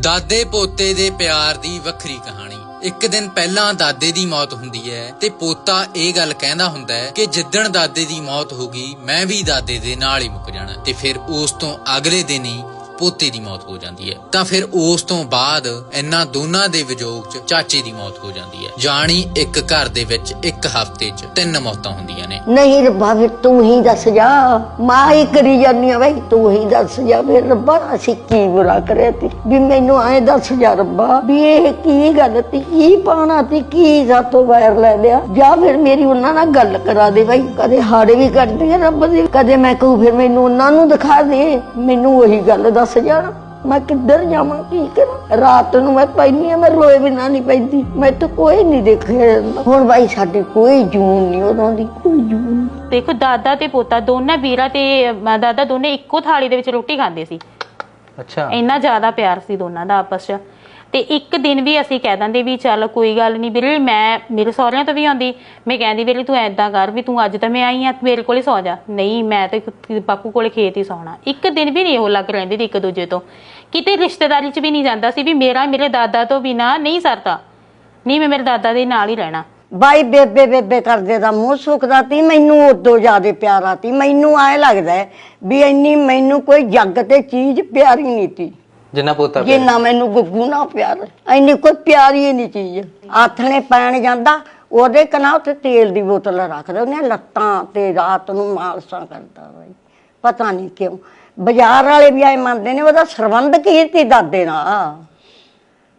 ਦਾਦੇ ਪੋਤੇ ਦੇ ਪਿਆਰ ਦੀ ਵੱਖਰੀ ਕਹਾਣੀ। ਇੱਕ ਦਿਨ ਪਹਿਲਾਂ ਦਾਦੇ ਦੀ ਮੌਤ ਹੁੰਦੀ ਹੈ ਤੇ ਪੋਤਾ ਇਹ ਗੱਲ ਕਹਿੰਦਾ ਹੁੰਦਾ ਹੈ ਕਿ ਜਿੱਦਣ ਦਾਦੇ ਦੀ ਮੌਤ ਹੋ ਗਈ, ਮੈਂ ਵੀ ਦਾਦੇ ਦੇ ਨਾਲ ਹੀ ਮੁੱਕ ਜਾਣਾ। ਤੇ ਫਿਰ ਉਸ ਤੋਂ ਅਗਲੇ ਦਿਨ ਹੀ ਪੋਤੇ ਦੀ ਮੌਤ ਹੋ ਜਾਂਦੀ ਹੈ। ਤਾਂ ਫਿਰ ਉਸ ਤੋਂ ਬਾਅਦ ਇਹਨਾਂ ਦੋਨਾਂ ਦੇ ਵਿਜੋਗ 'ਚ ਚਾਚੇ ਦੀ ਮੌਤ ਹੋ ਜਾਂਦੀ ਹੈ। ਜਾਣੀ ਇੱਕ ਘਰ ਦੇ ਵਿੱਚ ਇੱਕ ਹਫ਼ਤੇ 'ਚ ਤਿੰਨ ਮੌਤਾਂ ਹੁੰਦੀਆਂ ਨੇ। ਨਹੀਂ ਰੱਬਾ, ਫਿਰ ਤੂੰ ਹੀ ਦੱਸ ਜਾ। ਮਾਂ ਹੀ ਕਰੀ ਜਾਂਦੀ ਆ ਬਈ, ਤੂੰ ਹੀ ਦੱਸ ਜਾ। ਫਿਰ ਰੱਬਾ, ਅਸੀਂ ਕੀ ਬੁਰਾ ਕਰਿਆ ਤੀ ਵੀ ਮੈਨੂੰ ਆਏ ਦੱਸ ਜਾ ਰੱਬਾ, ਵੀ ਇਹ ਕੀ ਗੱਲ ਤੀ? ਕੀ ਪਾਣਾ ਤੀ? ਕੀ ਸਾਤੋਂ ਵਾਇਰ ਲੈ ਲਿਆ? ਜਾਂ ਫਿਰ ਮੇਰੀ ਉਹਨਾਂ ਨਾਲ ਗੱਲ ਕਰਾ ਦੇ ਬਈ। ਕਦੇ ਹਾੜੇ ਵੀ ਕੱਢਦੇ ਆ ਰੱਬ ਦੇ। ਕਦੇ ਮੈਂ ਕਹੂੰ, ਫਿਰ ਮੈਨੂੰ ਉਹਨਾਂ ਨੂੰ ਦਿਖਾ ਦੇ। ਮੈਨੂੰ ਉਹੀ ਗੱਲ ਦੱਸ ਜਾ ਮੈਂ ਕਿੱਧਰ ਜਾਵਾਂ ਕੀ ਕਰਾਂ? ਰਾਤ ਨੂੰ ਮੈਂ ਪੈਣੀ ਆ ਮੈਂ ਰੋਏ ਬਿਨਾ ਨਹੀਂ ਪੈਂਦੀ। ਮੈਂ ਤਾਂ ਕੋਈ ਨਹੀਂ ਦੇਖਿਆ ਜਾਂਦਾ। ਹੁਣ ਬਾਈ ਸਾਡੇ ਕੋਈ ਜੂਨ ਨਹੀਂ ਉਹਨਾਂ ਦੀ ਕੋਈ ਜੂਨ। ਦੇਖੋ ਦਾਦਾ ਤੇ ਪੋਤਾ ਦੋਨਾਂ ਵੀਰਾ ਤੇ ਅਹ, ਦਾਦਾ ਦੋਨੇ ਇੱਕੋ ਥਾਲੀ ਦੇ ਵਿੱਚ ਰੋਟੀ ਖਾਂਦੇ ਸੀ। ਅੱਛਾ। ਇੰਨਾ ਜ਼ਿਆਦਾ ਪਿਆਰ ਸੀ ਦੋਨਾਂ ਦਾ ਆਪਸ 'ਚ। ਤੇ ਇੱਕ ਦਿਨ ਵੀ ਅਸੀਂ ਕਹਿ ਦਿੰਦੇ ਵੀ ਚੱਲ ਕੋਈ ਗੱਲ ਨਹੀਂ ਵੀਰੇ, ਮੈਂ ਮੇਰੇ ਸਹੁਰਿਆਂ ਤੋਂ ਵੀ ਆਉਂਦੀ, ਮੈਂ ਕਹਿੰਦੀ ਵੀਰੇ ਤੂੰ ਐਦਾਂ ਕਰ ਵੀ ਤੂੰ ਅੱਜ ਤਾਂ ਮੈਂ ਆਈ ਆ ਮੇਰੇ ਕੋਲੇ ਸੌ ਜਾ। ਨਹੀਂ, ਮੈਂ ਤਾਂ ਬਾਪੂ ਕੋਲੇ ਖੇਤ ਹੀ ਸੌਣਾ। ਇੱਕ ਦਿਨ ਵੀ ਨਹੀਂ ਉਹ ਲੱਗ ਰਹਿੰਦੇ ਸੀ ਇੱਕ ਦੂਜੇ ਤੋਂ। ਕਿਤੇ ਰਿਸ਼ਤੇਦਾਰੀ 'ਚ ਵੀ ਨਹੀਂ ਜਾਂਦਾ ਸੀ ਵੀ ਮੇਰਾ ਮੇਰੇ ਦਾਦਾ ਤੋਂ ਬਿਨਾ ਨਹੀਂ ਸਰਦਾ। ਨਹੀਂ, ਮੈਂ ਮੇਰੇ ਦਾਦਾ ਦੇ ਨਾਲ ਹੀ ਰਹਿਣਾ। ਬਾਈ ਬੇਬੇ ਬੇਬੇ ਕਰਦੇ ਦਾ ਮੂੰਹ ਸੁੱਕਦਾ ਤੀ, ਮੈਨੂੰ ਉਦੋਂ ਜ਼ਿਆਦਾ ਪਿਆਰਾ ਤੀ, ਮੈਨੂੰ ਐ ਲੱਗਦਾ ਵੀ ਇੰਨੀ ਮੈਨੂੰ ਕੋਈ ਜੱਗ ਤੇ ਚੀਜ਼ ਪਿਆਰੀ ਨਹੀਂ ਤੀ। ਜਿੰਨਾ ਪੋਤਾ ਪਿਆ। ਜਿੰਨਾ ਮੈਨੂੰ ਗੁੱਗੂ ਨਾ ਪਿਆਰ ਇੰਨੀ ਕੋਈ ਪਿਆਰੀ ਹੀ ਨਹੀਂ ਚੀਜ਼ ਆਥਣੇ ਪੈਣ ਜਾਂਦਾ ਉਹਦੇ ਕਨਾ ਉੱਤੇ ਤੇਲ ਦੀ ਬੋਤਲ ਰੱਖਦਾ ਉਹਨੇ ਲੱਤਾਂ ਤੇ ਰਾਤ ਨੂੰ ਮਾਲਸਾਂ ਕਰਦਾ ਬਾਈ। ਪਤਾ ਨਹੀਂ ਕਿਉਂ ਬਾਜ਼ਾਰ ਵਾਲੇ ਵੀ ਆਏ ਮੰਨਦੇ ਨੇ ਉਹਦਾ ਸਰਬੰਧ ਕੀ ਸੀ ਦਾਦੇ ਨਾਲ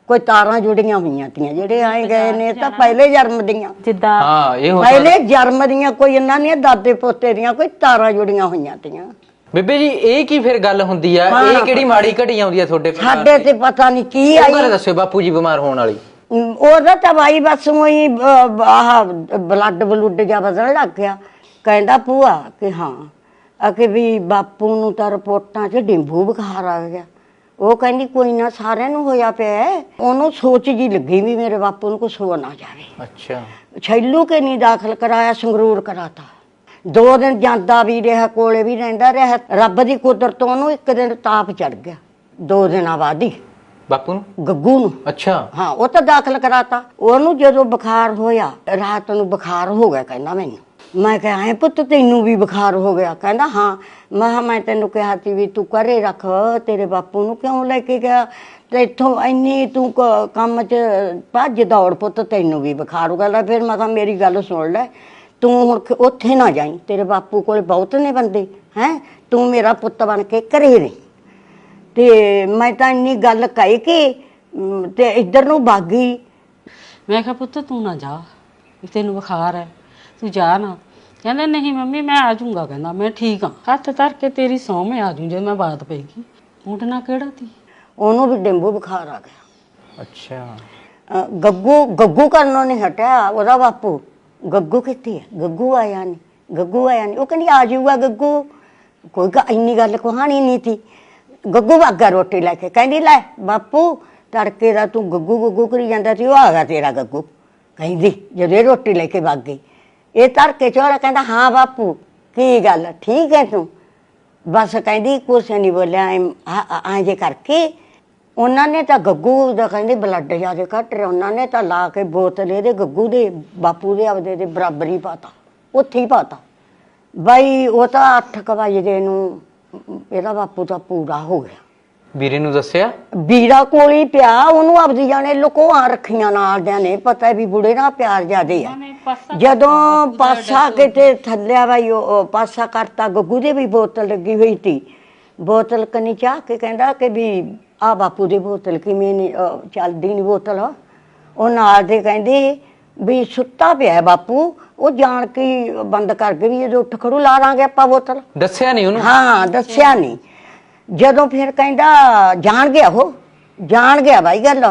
ਕੋਈ ਤਾਰਾਂ ਜੁੜੀਆਂ ਹੋਈਆਂ ਤੀਆਂ ਜਿਹੜੇ ਆਏ ਗਏ ਨੇ ਤਾਂ ਪਹਿਲੇ ਜਨਮ ਦੀਆਂ। ਜਿੱਦਾਂ ਹਾਂ ਇਹ ਹੋ ਪਹਿਲੇ ਜਨਮ ਦੀਆਂ ਕੋਈ ਇਹਨਾਂ ਦੀਆਂ ਦਾਦੇ ਪੋਤੇ ਦੀਆਂ ਕੋਈ ਤਾਰਾਂ ਜੁੜੀਆਂ ਹੋਈਆਂ ਤੀਆਂ। ਬੇਬੇ ਜੀ ਇਹ ਕੀ ਫਿਰ ਗੱਲ ਹੁੰਦੀ ਆ। ਇਹ ਕਿਹੜੀ ਮਾੜੀ ਘਟੀ ਆਉਂਦੀ ਆ ਤੁਹਾਡੇ ਕੋਲ ਸਾਡੇ ਤੇ ਪਤਾ ਨਹੀਂ ਕੀ ਆਈ। ਗੱਲ ਦੱਸਿਓ ਬਾਪੂ ਜੀ ਬਿਮਾਰ ਹੋਣ ਵਾਲੀ। ਉਹਦਾ ਤਾਂ ਬਾਈ ਬਸ ਉਹੀ ਆਹ ਬਲੱਡ ਬਲੁੱਡ ਜਿਹਾ ਵਧਣ ਲੱਗ ਗਿਆ। ਕਹਿੰਦਾ ਭੂਆ ਕਿ ਹਾਂ ਆ ਕਿ ਵੀ ਬਾਪੂ ਨੂੰ ਤਾਂ ਰਿਪੋਰਟਾਂ 'ਚ ਡੇਂਗੂ ਬੁਖਾਰ ਆ ਗਿਆ। ਉਹ ਕਹਿੰਦੀ ਕੋਈ ਨਾ ਸਾਰਿਆਂ ਨੂੰ ਹੋਇਆ ਪਿਆ। ਉਹਨੂੰ ਸੋਚ ਜੀ ਲੱਗੀ ਵੀ ਮੇਰੇ ਬਾਪੂ ਨੂੰ ਕੁਝ ਹੋ ਨਾ ਜਾਵੇ। ਅੱਛਾ। ਛੈਲੂ ਕੇ ਨਹੀਂ ਦਾਖਲ ਕਰਾਇਆ ਸੰਗਰੂਰ ਕਰਾਤਾ। ਦੋ ਦਿਨ ਜਾਂਦਾ ਵੀ ਰਿਹਾ ਕੋਲੇ ਵੀ ਰਹਿੰਦਾ ਰਿਹਾ ਰੱਬ ਦੀ ਕੁਦਰਤ ਤੋਂ ਉਹਨੂੰ ਇੱਕ ਦਿਨ ਤਾਪ ਚੜ ਗਿਆ ਦੋ ਦਿਨਾਂ ਬਾਅਦ ਹੀ। ਬਾਪੂ ਨੂੰ? ਗੱਗੂ ਨੂੰ। ਅੱਛਾ। ਹਾਂ ਉਹ ਤਾਂ ਦਾਖਲ ਕਰਾਤਾ। ਉਹਨੂੰ ਜਦੋਂ ਬੁਖਾਰ ਹੋਇਆ ਰਾਤ ਨੂੰ ਬੁਖਾਰ ਹੋ ਗਿਆ ਕਹਿੰਦਾ ਮੈਨੂੰ। ਮੈਂ ਕਿਹਾ ਐ ਪੁੱਤ ਤੈਨੂੰ ਵੀ ਬੁਖਾਰ ਹੋ ਗਿਆ? ਕਹਿੰਦਾ ਹਾਂ। ਮੈਂ ਕਿਹਾ ਮੈਂ ਤੈਨੂੰ ਕਿਹਾ ਸੀ ਵੀ ਤੂੰ ਘਰੇ ਰੱਖ ਤੇਰੇ ਬਾਪੂ ਨੂੰ ਕਿਉਂ ਲੈ ਕੇ ਗਿਆ? ਤੇ ਇੱਥੋਂ ਇੰਨੀ ਤੂੰ ਕ- ਕੰਮ 'ਚ ਭੱਜ ਦੌੜ ਪੁੱਤ ਤੈਨੂੰ ਵੀ ਬੁਖਾਰ ਹੋ ਗਿਆ ਲੈ ਫਿਰ ਮੈਂ ਕਿਹਾ ਮੇਰੀ ਗੱਲ ਸੁਣ ਲੈ। ਤੂੰ ਹੁਣ ਉੱਥੇ ਨਾ ਜਾਈਂ ਤੇਰੇ ਬਾਪੂ ਕੋਲ ਬਹੁਤ ਨੇ ਬੰਦੇ ਹੈ? ਤੂੰ ਮੇਰਾ ਪੁੱਤ ਬਣ ਕੇ ਘਰੇ ਰਹੀ। ਤੇ ਮੈਂ ਤਾਂ ਇੰਨੀ ਗੱਲ ਕਹਿ ਕੇ ਅਮ, ਤੇ ਇੱਧਰ ਨੂੰ ਭਾਗੀ ਮੈਂ ਕਿਹਾ ਪੁੱਤ ਤੂੰ ਨਾ ਜਾ ਵੀ ਤੈਨੂੰ ਬੁਖਾਰ ਹੈ ਤੂੰ ਜਾ ਨਾ। ਕਹਿੰਦਾ ਨਹੀਂ ਮੰਮੀ ਮੈਂ ਆ ਜਾਊਂਗਾ ਕਹਿੰਦਾ। ਮੈਂ ਠੀਕ ਹਾਂ। ਹੱਥ ਧਰ ਕੇ ਤੇਰੀ ਸਹੁੰ ਮੈਂ ਆ ਜਾਊਂ ਜੇ ਮੈਂ ਬਾਤ ਪਏਗੀ। ਉੱਠਣਾ ਕਿਹੜਾ ਤੀ? ਉਹਨੂੰ ਵੀ ਡੇਂਗੂ ਬੁਖਾਰ ਆ ਗਿਆ। ਅੱਛਾ। ਅ, ਗੱਗੂ ਗੱਗੂ ਕਰਨੋਂ ਨਹੀਂ ਹਟਿਆ ਉਹਦਾ ਬਾਪੂ। ਗੱਗੂ ਕਿੱਥੇ ਹੈ ਗੱਗੂ ਆਇਆ ਨਹੀਂ ਗੱਗੂ ਆਇਆ ਨਹੀਂ ਉਹ ਕਹਿੰਦੀ, ਆ ਜਾਊਗਾ ਗੱਗੂ। ਕੋਈ ਗ- ਇੰਨੀ ਗੱਲ ਕਹਾਣੀ ਨਹੀਂ ਸੀ। ਗੱਗੂ ਵਾਗਾ ਰੋਟੀ ਲੈ ਕੇ। ਕਹਿੰਦੀ, ਲੈ ਬਾਪੂ, ਤੜਕੇ ਦਾ ਤੂੰ ਗੱਗੂ ਗੱਗੂ ਕਰੀ ਜਾਂਦਾ ਸੀ, ਉਹ ਆ ਗਿਆ ਤੇਰਾ ਗੱਗੂ। ਕਹਿੰਦੀ, ਜਦੋਂ ਇਹ ਰੋਟੀ ਲੈ ਕੇ ਵਗ ਗਈ। ਇਹ ਤੜਕੇ ਚੋੜਾ ਕਹਿੰਦਾ, ਹਾਂ ਬਾਪੂ, ਕੀ ਗੱਲ? ਠੀਕ ਹੈ ਤੂੰ? ਬਸ ਕਹਿੰਦੀ, ਕੁਛ ਨਹੀਂ ਬੋਲਿਆ ਐਂ ਜੇ ਕਰਕੇ ਉਹਨਾਂ ਨੇ ਤਾਂ ਗੱਗੂ ਦਾ ਕਹਿੰਦੇ ਬਲੱਡ ਜ਼ਿਆਦਾ ਘਟ ਰਿਹਾ ਉਹਨਾਂ ਨੇ ਤਾਂ ਲਾ ਕੇ ਬੋਤਲ ਇਹਦੇ ਗੱਗੂ ਦੇ ਬਾਪੂ ਦੇ ਆਪਦੇ ਦੇ ਬਰਾਬਰ ਹੀ ਪਾਤਾ ਉੱਥੇ ਹੀ ਪਾਤਾ। ਬਾਈ ਉਹ ਤਾਂ 8 ਵਜੇ ਨੂੰ ਇਹਦਾ ਬਾਪੂ ਤਾਂ ਪੂਰਾ ਹੋ ਗਿਆ। ਵੀਰੇ ਨੂੰ ਦੱਸਿਆ? ਵੀਰਾ ਕੋਲ ਹੀ ਪਿਆ ਉਹਨੂੰ ਆਪਦੀ ਜਾਣੇ ਲੁਕੋਆਂ ਰੱਖੀਆਂ ਨਾਲ ਦਿਆਂ ਨੇ ਪਤਾ ਵੀ ਬੁੜੇ ਨਾਲ ਪਿਆਰ ਜਿਆਦੇ ਆ। ਜਦੋਂ ਪਾਸਾ ਕਿਤੇ ਥੱਲਿਆ ਬਾਈ ਉਹ ਉਹ ਪਾਸਾ ਕਰਤਾ ਗੱਗੂ ਦੇ ਵੀ ਬੋਤਲ ਲੱਗੀ ਹੋਈ ਸੀ। ਬੋਤਲ ਕਨੀ ਚਾਹ ਕੇ ਕਹਿੰਦਾ ਕਿ ਵੀ ਆ ਬਾਪੂ ਦੀ ਬੋਤਲ ਕਿਵੇਂ ਨਹੀਂ ਅਹ, ਚੱਲਦੀ ਨਹੀਂ ਬੋਤਲ? ਉਹ ਨਾਲ ਦੇ ਕਹਿੰਦੇ ਵੀ ਸੁੱਤਾ ਪਿਆ ਹੈ ਬਾਪੂ ਉਹ ਜਾਣ ਕੇ ਹੀ ਬੰਦ ਕਰ ਕੇ ਵੀ ਜਦੋਂ ਉੱਠ ਖੜੂ ਲਾ ਦਾਂਗੇ ਆਪਾਂ ਬੋਤਲ। ਦੱਸਿਆ ਨਹੀਂ ਉਹਨੂੰ? ਹਾਂ ਦੱਸਿਆ ਨਹੀਂ ਜਦੋਂ ਫਿਰ ਕਹਿੰਦਾ ਜਾਣ ਗਿਆ ਉਹ ਜਾਣ ਗਿਆ ਬਾਈ ਗੱਲ।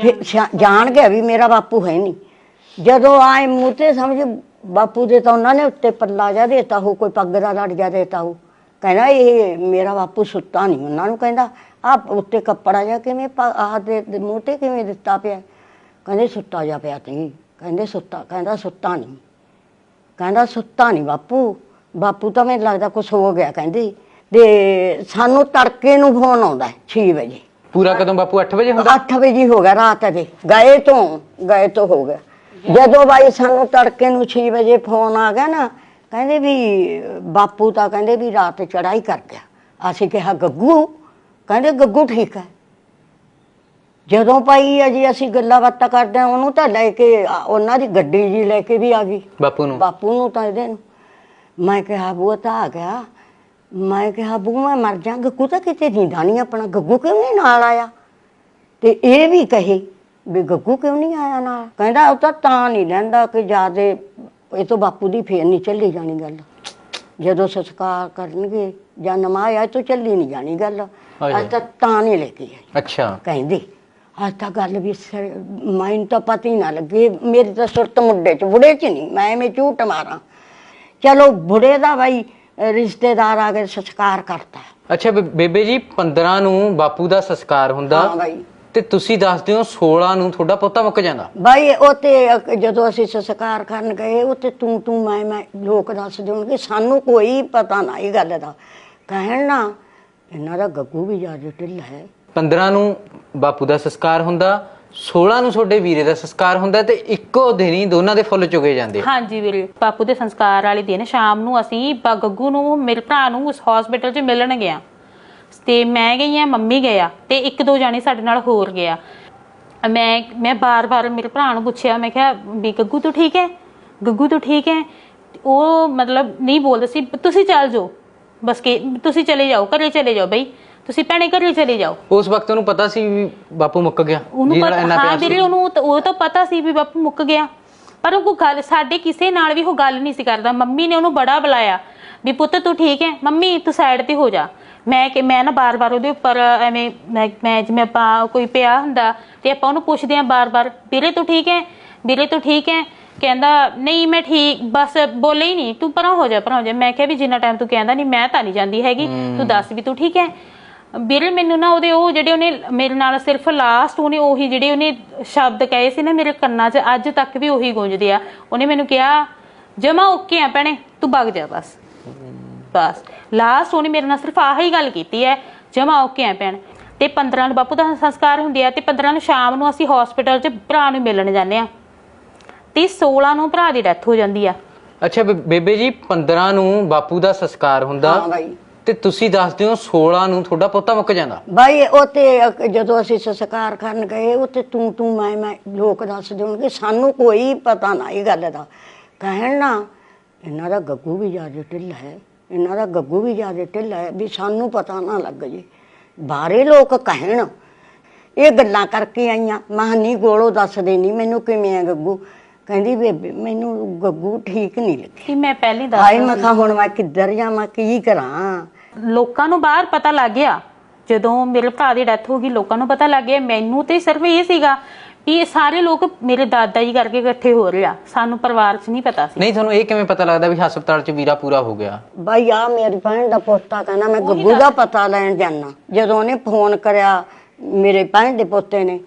ਫਿਰ ਸਿਆ- ਜਾਣ ਗਿਆ ਵੀ ਮੇਰਾ ਬਾਪੂ ਹੈ ਨਹੀਂ ਜਦੋਂ ਆਏ ਮੂੰਹ ਤੇ ਸਮਝ ਬਾਪੂ ਦੇ ਤਾਂ ਉਹਨਾਂ ਨੇ ਉੱਤੇ ਪੱਲਾ ਜਾ ਦੇਤਾ ਹੋ ਕੋਈ ਪੱਗ ਦਾ ਲੜ ਜਾ ਦੇਤਾ ਹੋ ਕਹਿੰਦਾ ਇਹ ਮੇਰਾ ਬਾਪੂ ਸੁੱਤਾ ਨਹੀਂ ਉਹਨਾਂ ਨੂੰ ਕਹਿੰਦਾ ਆ ਉੱਤੇ ਕੱਪੜਾ ਜਾ ਕਿਵੇਂ ਆਹ ਦੇ ਦੇ ਮੂੰਹ ਤੇ ਕਿਵੇਂ ਦਿੱਤਾ ਪਿਆ? ਕਹਿੰਦੇ ਸੁੱਤਾ ਜਾ ਪਿਆ ਤੀ ਕਹਿੰਦੇ ਸੁੱਤਾ ਕਹਿੰਦਾ ਸੁੱਤਾ ਨਹੀਂ। ਕਹਿੰਦਾ ਸੁੱਤਾ ਨਹੀਂ ਬਾਪੂ ਬਾਪੂ ਤਾਂ ਮੈਨੂੰ ਲੱਗਦਾ ਕੁਝ ਹੋ ਗਿਆ ਕਹਿੰਦੀ। ਤੇ ਸਾਨੂੰ ਤੜਕੇ ਨੂੰ ਫੋਨ ਆਉਂਦਾ 6 ਵਜੇ। ਪੂਰਾ ਕਦੋਂ ਬਾਪੂ? 8 ਵਜੇ ਹੁੰਦਾ? 8 ਵਜੇ ਹੋ ਗਿਆ ਰਾਤ ਦੇ ਗਏ ਤੋਂ ਗਏ ਤੋਂ ਹੋ ਗਿਆ। ਜਦੋਂ ਬਾਈ ਸਾਨੂੰ ਤੜਕੇ ਨੂੰ 6 ਵਜੇ ਫੋਨ ਆ ਗਿਆ ਨਾ ਕਹਿੰਦੇ ਵੀ ਬਾਪੂ ਤਾਂ ਕਹਿੰਦੇ ਵੀ ਰਾਤ ਚੜਾਈ ਕਰ ਗਿਆ। ਅਸੀਂ ਕਿਹਾ ਗੱਗੂ ਕਹਿੰਦੇ ਗੱਗੂ ਠੀਕ ਹੈ। ਜਦੋਂ ਭਾਈ ਅਜੀ ਅਸੀਂ ਗੱਲਾਂ ਬਾਤਾਂ ਕਰਦੇ ਹਾਂ ਉਹਨੂੰ ਤਾਂ ਲੈ ਕੇ ਆ- ਉਹਨਾਂ ਦੀ ਗੱਡੀ ਜੀ ਲੈ ਕੇ ਵੀ ਆ ਗਈ। ਬਾਪੂ ਨੂੰ? ਬਾਪੂ ਨੂੰ ਤਾਂ ਇਹਦੇ ਨੂੰ। ਮੈਂ ਕਿਹਾ ਬੂਆ ਤਾਂ ਆ ਗਿਆ। ਮੈਂ ਕਿਹਾ ਬੂ ਮੈਂ ਮਰ ਜਾ ਗੱਗੂ ਤਾਂ ਕਿਤੇ ਜਿੰਦਾ ਨਹੀਂ ਆਪਣਾ। ਗੱਗੂ ਕਿਉਂ ਨਹੀਂ ਨਾਲ ਆਇਆ? ਤੇ ਇਹ ਵੀ ਕਹੇ ਵੀ ਗੱਗੂ ਕਿਉਂ ਨਹੀਂ ਆਇਆ ਨਾਲ? ਕਹਿੰਦਾ ਉਹ ਤਾਂ ਤਾਂ ਨਹੀਂ ਲੈਂਦਾ ਕਿ ਜਿਆਦੇ ਇਹ ਤੋਂ ਬਾਪੂ ਦੀ ਫੇਰ ਨਹੀਂ ਚੱਲੀ ਜਾਣੀ ਗੱਲ। ਜਦੋਂ ਸੰਸਕਾਰ ਕਰਨਗੇ ਜਾਂ ਨਮਾਇਆ ਤੋਂ ਚੱਲੀ ਨਹੀਂ ਜਾਣੀ ਗੱਲ। ਅੱਜ ਤਾਂ ਤਾਂ ਨਹੀਂ ਲੈ ਕੇ ਆਈ ਅੱਛਾ। ਕਹਿੰਦੀ ਅੱਜ ਤਾਂ ਗੱਲ ਵੀ ਮੈਨੂੰ ਤਾਂ ਪਤਾ ਹੀ ਨਾ ਲੱਗੇ। ਮੇਰੀ ਤਾਂ ਸੁਰਤ ਮੁੰਡੇ ਚ ਬੁੜੇ ਚ ਨਹੀਂ ਮੈਂ ਐਵੇਂ ਝੂਠ ਮਾਰਾਂ। ਚਲੋ ਬੁੜੇ ਦਾ ਬਾਈ ਅਹ ਰਿਸ਼ਤੇਦਾਰ ਆ ਕੇ ਸੰਸਕਾਰ ਕਰਤਾ। ਅੱਛਾ ਬੇਬੇ ਜੀ 15 ਨੂੰ ਬਾਪੂ ਦਾ ਸੰਸਕਾਰ ਹੁੰਦਾ। ਹਾਂ ਬਾਈ। ਤੇ ਤੁਸੀਂ ਦੱਸਦੇ ਹੋ 16 ਨੂੰ ਤੁਹਾਡਾ ਪੋਤਾ ਮੁੱਕ ਜਾਂਦਾ। ਬਾਈ ਉਹ ਤੇ ਅਕ- ਜਦੋਂ ਅਸੀਂ ਸੰਸਕਾਰ ਕਰਨ ਗਏ ਉੱਥੇ ਤੂੰ ਤੂੰ ਮੈਂ ਮੈਂ ਲੋਕ ਦੱਸ ਦੇਣਗੇ ਸਾਨੂੰ ਕੋਈ ਪਤਾ ਨਾ ਇਹ ਗੱਲ ਦਾ। ਕਹਿਣ ਨਾ ਇਹਨਾਂ ਦਾ ਗੱਗੂ ਵੀ ਜ਼ਿਆਦਾ ਢਿੱਲਾ ਹੈ। 15 ਨੂੰ ਬਾਪੂ ਦਾ ਸੰਸਕਾਰ ਹੁੰਦਾ 16 ਨੂੰ ਤੁਹਾਡੇ ਵੀਰੇ ਦਾ ਸੰਸਕਾਰ ਹੁੰਦਾ ਤੇ ਇੱਕੋ ਦਿਨ ਹੀ ਦੋਨਾਂ ਦੇ ਫੁੱਲ ਚੁਗੇ ਜਾਂਦੇ। ਹਾਂਜੀ ਵੀਰੇ ਬਾਪੂ ਦੇ ਸੰਸਕਾਰ ਵਾਲੇ ਦਿਨ ਸ਼ਾਮ ਨੂੰ ਅਸੀਂ ਬ- ਗੱਗੂ ਨੂੰ ਮੇਰੇ ਭਰਾ ਨੂੰ ਉਸ ਹਸਪੀਟਲ 'ਚ ਮਿਲਣ ਗਿਆ ਤੇ ਮੈਂ ਗਈ ਆ ਮੰਮੀ ਗਿਆ ਤੇ ਇੱਕ ਦੋ ਜਾਣੇ ਸਾਡੇ ਨਾਲ ਹੋਰ ਗਿਆ ਮੈਂ ਮੈਂ ਬਾਰ-ਬਾਰ ਮੇਰੇ ਭਰਾ ਨੂੰ ਪੁੱਛਿਆ ਮੈਂ ਕਿਹਾ ਵੀ ਗੱਗੂ ਤੂੰ ਠੀਕ ਹੈ? ਗੱਗੂ ਤੂੰ ਠੀਕ ਹੈ? ਉਹ ਮਤਲਬ ਨਹੀਂ ਬੋਲਦੇ ਸੀ ਤੁਸੀਂ ਚੱਲ ਜਾਓ ਬਸ ਕਿ ਤੁਸੀਂ ਚਲੇ ਜਾਓ ਘਰੇ ਚਲੇ ਜਾਓ ਬਈ ਤੁਸੀਂ ਭੈਣੇ ਘਰੇ ਚਲੇ ਜਾਓ। ਉਸ ਵਕਤ ਉਹਨੂੰ ਪਤਾ ਸੀ ਵੀ ਬਾਪੂ ਮੁੱਕ ਗਿਆ ਉਹਨੂੰ ਪਤਾ ਹਾਂ ਵੀਰੇ ਉਹਨੂੰ ਉਹ ਤਾਂ ਪਤਾ ਸੀ ਵੀ ਬਾਪੂ ਮੁੱਕ ਗਿਆ। ਪਰ ਉਹ ਗੱਲ ਸਾਡੇ ਕਿਸੇ ਨਾਲ ਵੀ ਉਹ ਗੱਲ ਨਹੀਂ ਸੀ ਕਰਦਾ। ਮੰਮੀ ਨੇ ਉਹਨੂੰ ਬੜਾ ਬੁਲਾਇਆ ਵੀ ਪੁੱਤ ਤੂੰ ਠੀਕ ਹੈ? ਮੰਮੀ ਤੂੰ ਸਾਈਡ ਤੇ ਹੋ ਜਾ। ਮੈਂ ਕਿ ਮੈਂ ਨਾ ਬਾਰ-ਬਾਰ ਉਹਦੇ ਉੱਪਰ ਐਵੇਂ ਮੈਂ ਮੈਂ ਜਿਵੇਂ ਆਪਾਂ ਕੋਈ ਪਿਆ ਹੁੰਦਾ ਤੇ ਆਪਾਂ ਉਹਨੂੰ ਪੁੱਛਦੇ ਆਂ ਬਾਰ-ਬਾਰ, ਵੀਰੇ ਤੂੰ ਠੀਕ ਹੈ? ਵੀਰੇ ਤੂੰ ਠੀਕ ਹੈ? ਕਹਿੰਦਾ, ਨਹੀਂ, ਮੈਂ ਠੀਕ, ਬਸ ਬੋਲੇ ਹੀ ਨਹੀਂ, ਤੂੰ ਪਰਾਂ ਹੋ ਜਾ, ਪਰਾਂ ਹੋ ਜਾ। ਮੈਂ ਕਿਹਾ ਵੀ ਜਿੰਨਾ ਟਾਈਮ ਤੂੰ ਕਹਿੰਦਾ ਨਹੀਂ, ਮੈਂ ਤਾਂ ਨਹੀਂ ਜਾਂਦੀ ਹੈਗੀ, ਤੂੰ ਦੱਸ ਵੀ ਤੂੰ ਠੀਕ ਹੈ? ਵੀਰੇ ਮੈਨੂੰ ਨਾ ਉਹਦੇ ਉਹ ਜਿਹੜੇ ਉਹਨੇ, ਮੇਰੇ ਨਾਲ ਸਿਰਫ ਲਾਸਟ ਉਹਨੇ ਉਹੀ ਜਿਹੜੇ ਉਹਨੇ ਸ਼ਬਦ ਕਹੇ ਸੀ ਨਾ ਮੇਰੇ ਕੰਨਾਂ 'ਚ, ਅੱਜ ਤੱਕ ਵੀ ਉਹੀ ਗੂੰਜਦੇ ਆ। ਉਹਨੇ ਮੈਨੂੰ ਕਿਹਾ, ਜਮਾ ਓਕੇ ਆ ਭੈਣੇ, ਤੂੰ ਭੱਗ ਜਾ ਬਸ। ਬਸ। ਲਾਸਟ ਉਹਨੇ ਮੇਰੇ ਨਾਲ ਸਿਰਫ ਆਹੀ ਗੱਲ ਕੀਤੀ ਹੈ ਜਮਾ ਓਕੇ ਆ ਭੈਣ। ਤੇ 15 ਨੂੰ ਬਾਪੂ ਦਾ ਸੰਸਕਾਰ ਹੁੰਦੀ ਆ ਤੇ 15 ਨੂੰ ਸ਼ਾਮ ਨੂੰ ਅਸੀਂ ਹਸਪੀਟਲ 'ਚ ਭਰਾ ਨੂੰ ਮਿਲਣ ਜਾਂਦੇ ਆ। ਤੇ 16 ਨੂੰ ਭਰਾ ਦੀ ਡੈਥ ਹੋ ਜਾਂਦੀ ਆ। ਅੱਛਾ ਬੇਬੇ ਜੀ 15 ਨੂੰ ਬਾਪੂ ਦਾ ਸੰਸਕਾਰ ਹੁੰਦਾ ਹਾਂ ਬਾਈ। ਤੇ ਤੁਸੀਂ ਦੱਸਦੇ ਹੋ 16 ਨੂੰ ਤੁਹਾਡਾ ਪੋਤਾ ਮੁੱਕ ਜਾਂਦਾ। ਬਾਈ ਉਹ ਤੇ ਅਕ- ਜਦੋਂ ਅਸੀਂ ਸੰਸਕਾਰ ਕਰਨ ਗਏ ਉੱਥੇ ਤੂੰ ਤੂੰ ਮੈਂ ਮੈਂ ਲੋਕ ਦੱਸ ਦੇਣਗੇ ਸਾਨੂੰ ਕੋਈ ਪਤਾ ਨਾ ਇਹ ਗੱਲ ਦਾ। ਕਹਿਣ ਨਾ ਇਹਨਾਂ ਦਾ ਗੱਗੂ ਵੀ ਜ਼ਿਆਦਾ ਢਿੱਲਾ ਹੈ। ਇਹਨਾਂ ਦਾ ਗੱਗੂ ਵੀ ਜ਼ਿਆਦਾ ਢਿੱਲਾ ਹੈ ਵੀ ਸਾਨੂੰ ਪਤਾ ਨਾ ਲੱਗ ਜੇ। ਬਾਹਰੇ ਲੋਕ ਕਹਿਣ ਇਹ ਗੱਲਾਂ ਕਰਕੇ ਆਈਆਂ। ਮਹਾਨੀ ਗੋਲੋ ਦੱਸਦੇ ਨਹੀਂ ਮੈਨੂੰ ਕਿਵੇਂ ਆ ਗੱਗੂ? ਕਹਿੰਦੀ ਬੇਬੇ ਮੈਨੂੰ ਗੱਗੂ ਠੀਕ ਨਹੀਂ ਲੱਗੀ। ਕਿ ਮੈਂ ਪਹਿਲੀ ਦੱਸ ਮੈਂ ਕਿਹਾ ਹੁਣ ਮੈਂ ਕਿੱਧਰ ਜਾਵਾਂ ਕੀ ਕਰਾਂ? ਲੋਕਾਂ ਨੂੰ ਬਾਹਰ ਪਤਾ ਲੱਗ ਗਿਆ। ਜਦੋਂ ਮੇਰੇ ਭਰਾ ਦੀ ਡੈਥ ਹੋ ਗਈ ਲੋਕਾਂ ਨੂੰ ਪਤਾ ਲੱਗ ਗਿਆ। ਮੈਨੂੰ ਤੇ ਸਿਰਫ ਇਹ ਸੀਗਾ ਵੀ ਇਹ ਸਾਰੇ ਲੋਕ ਮੇਰੇ ਦਾਦਾ ਜੀ ਕਰਕੇ ਇਕੱਠੇ ਹੋ ਰਹੇ ਆ। ਸਾਨੂੰ ਪਰਿਵਾਰ 'ਚ ਨਹੀਂ ਪਤਾ ਸੀ। ਨਹੀਂ ਤੁਹਾਨੂੰ ਇਹ ਕਿਵੇਂ ਪਤਾ ਲੱਗਦਾ ਵੀ ਹਸਪਤਾਲ 'ਚ ਵੀਰਾ ਪੂਰਾ ਹੋ ਗਿਆ? ਬਾਈ ਆ ਮੇਰੀ ਭੈਣ ਦਾ ਪੋਤਾ ਕਹਿੰਦਾ ਮੈਂ ਗੱਗੂ ਦਾ ਪਤਾ ਲੈਣ ਜਾਣਾ ਜਦੋਂ ਉਹਨੇ ਫੋਨ ਕਰਿਆ ਮੇਰੇ ਭੈਣ ਦੇ ਪੋਤੇ ਨੇ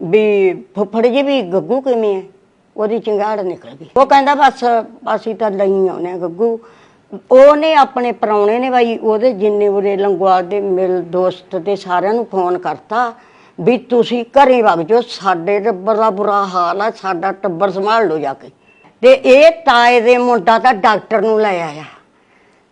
ਵੀ ਫੁੱਫੜ ਜੀ ਵੀ ਗੱਗੂ ਕਿਵੇਂ ਹੈ ਉਹਦੀ ਚਿੰਗਾੜ ਨਿਕਲ ਗਈ। ਉਹ ਕਹਿੰਦਾ ਬਸ ਅਸੀਂ ਤਾਂ ਲਈ ਆਉਨੇ ਆ ਗੱਗੂ। ਉਹਨੇ ਆਪਣੇ ਪਰੌਣੇ ਨੇ ਬਾਈ ਉਹਦੇ ਜਿੰਨੇ ਉਰੇ ਲੰਗਵਾਲ ਦੇ ਮਿਲ ਦੋਸਤ ਤੇ ਸਾਰਿਆਂ ਨੂੰ ਫੋਨ ਕਰਤਾ। ਵੀ ਤੁਸੀਂ ਘਰੇ ਵਗ ਜਾਓ ਸਾਡੇ ਟੱਬਰ ਦਾ ਬੁਰਾ ਹਾਲ ਆ ਸਾਡਾ ਟੱਬਰ ਸੰਭਾਲ ਲਓ ਜਾ ਕੇ। ਤੇ ਇਹ ਤਾਏ ਦੇ ਮੁੰਡਾ ਤਾਂ ਡਾਕਟਰ ਨੂੰ ਲੈ ਆਇਆ।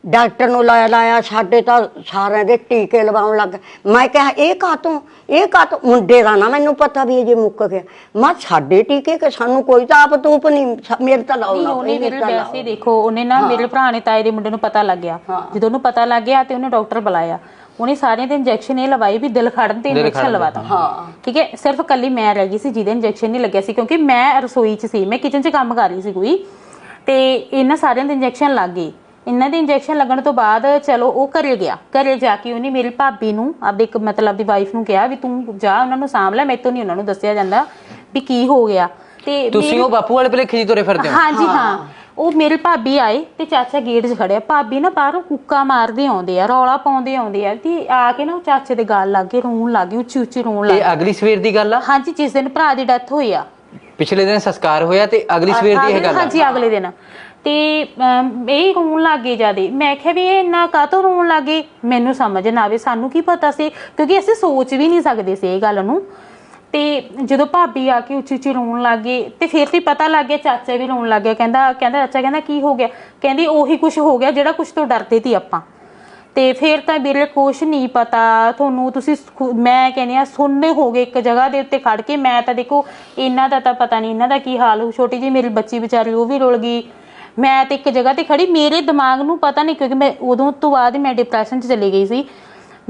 ਡਾਕਟਰ ਨੂੰ ਲਾਇਆ ਲਾਇਆ ਸਾਡੇ ਤਾਂ ਸਾਰਿਆਂ ਦੇ ਟੀਕੇ ਲਵਾਉਣ ਲੱਗ ਮੈਂ ਕਿਹਾ ਇਹ ਕਾਤੋਂ ਇਹ ਕਾਤੋਂ ਮੁੰਡੇ ਦਾ ਨਾ ਮੈਨੂੰ ਪਤਾ ਵੀ ਇਹ ਜੇ ਮੁੱਕ ਗਿਆ। ਮੈਂ ਸਾਡੇ ਟੀਕੇ ਕਿ ਸਾਨੂੰ ਕੋਈ ਤਾਂ ਆਪ ਤੂਪ ਨਹੀਂ ਮੇਰੇ ਤਾਂ ਨਹੀਂ ਨਾ ਉਹਨੇ ਮੇਰੇ ਤਾਂ ਵੈਸੇ ਦੇਖੋ ਉਹਨੇ ਨਾ ਮੇਰੇ ਭਰਾ ਨੇ ਤਾਏ ਦੇ ਮੁੰਡੇ ਨੂੰ ਪਤਾ ਲੱਗ ਗਿਆ ਜਦੋਂ ਉਹਨੂੰ ਪਤਾ ਲੱਗ ਗਿਆ ਤੇ ਉਹਨੇ ਡਾਕਟਰ ਬੁਲਾਇਆ। ਉਹਨੇ ਸਾਰਿਆਂ ਦੇ ਇੰਜੈਕਸ਼ਨ ਇਹ ਲਵਾਈ ਵੀ ਦਿਲ ਖੜਨ ਤੇ ਇੰਜੈਕਸ਼ਨ ਲਵਾਤਾ ਹਾਂ। ਠੀਕ ਹੈ? ਸਿਰਫ ਕੱਲੀ ਮੈਂ ਰਹਿ ਗਈ ਸੀ ਜਿਹਦੇ ਇੰਜੈਕਸ਼ਨ ਨਹੀਂ ਲੱਗਿਆ ਸੀ ਕਿਉਂਕਿ ਮੈਂ ਰਸੋਈ 'ਚ ਸੀ ਮੈਂ ਕਿਚਨ 'ਚ ਕੰਮ ਕਰ ਰਹੀ ਸੀ ਕੋਈ। ਤੇ ਇਹਨਾਂ ਸਾਰਿਆਂ ਦੇ ਇੰਜੈਕਸ਼ਨ ਲੱਗ ਗਏ। ਇਹਨਾਂ ਦੇ ਇੰਜੈਕਸ਼ਨ ਲੱਗਣ ਤੋਂ ਬਾਅਦ ਚਲੋ ਉਹ ਘਰੇ ਗਿਆ। ਘਰੇ ਜਾ ਕੇ ਉਹਨੇ ਮੇਰੀ ਭਾਬੀ ਨੂੰ ਆਪਦੇ ਇੱਕ ਮਤਲਬ ਦੀ ਵਾਈਫ ਨੂੰ ਕਿਹਾ ਵੀ ਤੂੰ ਜਾ ਉਹਨਾਂ ਨੂੰ ਸਾਂਭ ਲੈ ਮੈਥੋਂ ਨਹੀਂ ਉਹਨਾਂ ਨੂੰ ਦੱਸਿਆ ਜਾਂਦਾ ਵੀ ਕੀ ਹੋ ਗਿਆ। ਤੇ ਤੁਸੀਂ ਉਹ ਬਾਪੂ ਵਾਲੇ ਭਲੇਖੇ ਜੀ ਤੁਰੇ ਫਿਰਦੇ ਹੋ? ਹਾਂਜੀ ਹਾਂ। ਉਹ ਮੇਰੇ ਭਾਬੀ ਆਏ ਤੇ ਚਾਚਾ ਗੇਟ 'ਚ ਖੜਿਆ। ਭਾਬੀ ਨਾ ਬਾਹਰੋਂ ਕੁੱਕਾ ਮਾਰਦੇ ਆਉਂਦੇ ਆ ਰੌਲਾ ਪਾਉਂਦੇ ਆਉਂਦੇ ਆ ਤੇ ਆ ਕੇ ਨਾ ਉਹ ਚਾਚੇ ਦੇ ਗਾਲ ਲੱਗ ਕੇ ਰੋਣ ਲੱਗ ਗਈ ਉੱਚੀ ਉੱਚੀ ਰੋਣ ਲੱਗ ਇਹ ਅਗਲੀ ਸਵੇਰ ਦੀ ਗੱਲ ਆ? ਹਾਂਜੀ ਜਿਸ ਦਿਨ ਭਰਾ ਦੀ ਡੈਥ ਹੋਈ ਆ। ਪਿਛਲੇ ਦਿਨ ਸੰਸਕਾਰ ਹੋਇਆ ਤੇ ਅਗਲੀ ਸਵੇਰ ਦੀ ਇਹ ਗੱਲ ਆ। ਹਾਂਜੀ ਅਗਲੇ ਦਿਨ। ਤੇ ਅਮ, ਇਹ ਰੋਣ ਲੱਗੇ ਜਿਆਦੇ। ਮੈਂ ਕਿਹਾ ਵੀ ਇਹ ਇੰਨਾ ਕਾਹਤੋਂ ਰੋਣ ਲੱਗੇ ਮੈਨੂੰ ਸਮਝ ਨਾ ਆਵੇ ਸਾਨੂੰ ਕੀ ਪਤਾ ਸੀ? ਕਿਉਂਕਿ ਅਸੀਂ ਸੋਚ ਵੀ ਨਹੀਂ ਸਕਦੇ ਸੀ ਇਹ ਗੱਲ ਨੂੰ। ਤੇ ਜਦੋਂ ਭਾਬੀ ਆ ਕੇ ਉੱਚੀ ਉੱਚੀ ਰੋਣ ਲੱਗ ਲੱਗੇ ਤੇ ਫਿਰ ਤੇ ਪਤਾ ਲੱਗ ਗਿਆ, ਚਾਚਾ ਵੀ ਰੋਣ ਲੱਗ ਗਿਆ, ਕਹਿੰਦਾ ਕਹਿੰਦਾ, ਚਾਚਾ ਕਹਿੰਦਾ, ਕੀ ਹੋ ਗਿਆ? ਕਹਿੰਦੀ, ਉਹੀ ਕੁਝ ਹੋ ਗਿਆ ਜਿਹੜਾ ਕੁਝ ਤੋਂ ਡਰਦੇ ਸੀ ਆਪਾਂ। ਤੇ ਫਿਰ ਤਾਂ ਵੀਰੇ ਕੁਛ ਨਹੀਂ ਪਤਾ, ਤੁਹਾਨੂੰ ਤੁਸੀਂ ਮੈਂ ਕਹਿੰਦੀ ਆ ਸੁਣਨੇ ਹੋਗੇ ਇੱਕ ਜਗ੍ਹਾ ਦੇ ਉੱਤੇ ਖੜ ਕੇ, ਮੈਂ ਤਾਂ ਦੇਖੋ, ਇਹਨਾਂ ਦਾ ਤਾਂ ਪਤਾ ਨਹੀਂ, ਇਹਨਾਂ ਦਾ ਕੀ ਹਾਲ ਹੋ, ਛੋਟੀ ਜੀ ਮੇਰੀ ਬੱਚੀ ਵਿਚਾਰੀ, ਉਹ ਵੀ ਰੁਲ ਗਈ। ਮੈਂ ਤੇ ਇੱਕ ਜਗ੍ਹਾ ਤੇ ਖੜੀ, ਮੇਰੇ ਦਿਮਾਗ ਨੂੰ ਪਤਾ ਨਹੀਂ, ਕਿਉਂਕਿ ਮੈਂ ਉਦੋਂ ਤੋਂ ਬਾਅਦ ਮੈਂ ਡਿਪਰੈਸ਼ਨ 'ਚ ਚਲੀ ਗਈ ਸੀ।